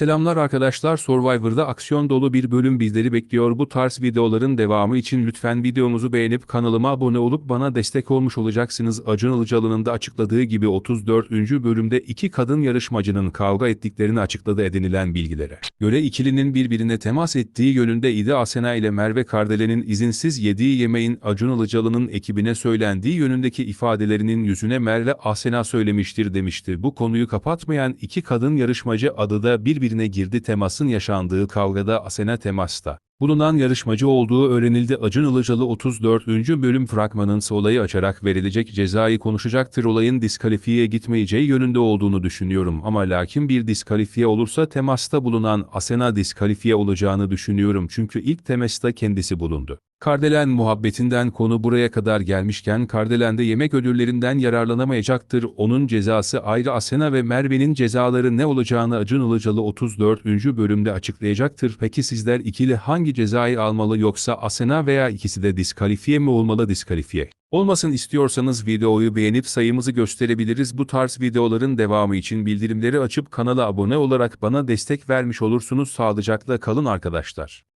Selamlar arkadaşlar Survivor'da aksiyon dolu bir bölüm bizleri bekliyor. Bu tarz videoların devamı için lütfen videomuzu beğenip kanalıma abone olup bana destek olmuş olacaksınız. Acun Ilıcalı'nın da açıkladığı gibi 34. bölümde iki kadın yarışmacının kavga ettiklerini açıkladı edinilen bilgilere. Göre ikilinin birbirine temas ettiği yönünde İde Asena ile Merve Kardelen'in izinsiz yediği yemeğin Acun Ilıcalı'nın ekibine söylendiği yönündeki ifadelerinin yüzüne Merve Asena söylemiştir demişti. Bu konuyu kapatmayan iki kadın yarışmacı adı da birbirine girdi temasın yaşandığı kavgada Asena temasta. Bulunan yarışmacı olduğu öğrenildi. Acun Ilıcalı 34. bölüm fragmanın olayı açarak verilecek cezayı konuşacaktır. Olayın diskalifiye gitmeyeceği yönünde olduğunu düşünüyorum ama lakin bir diskalifiye olursa temasta bulunan Asena diskalifiye olacağını düşünüyorum çünkü ilk temasta kendisi bulundu. Kardelen muhabbetinden konu buraya kadar gelmişken Kardelen de yemek ödüllerinden yararlanamayacaktır. Onun cezası ayrı Asena ve Merve'nin cezaları ne olacağını Acun Ilıcalı 34. bölümde açıklayacaktır. Peki sizler ikili hangi cezayı almalı yoksa Asena veya ikisi de diskalifiye mi olmalı diskalifiye? Olmasın istiyorsanız videoyu beğenip sayımızı gösterebiliriz. Bu tarz videoların devamı için bildirimleri açıp kanala abone olarak bana destek vermiş olursunuz. Sağlıcakla kalın arkadaşlar.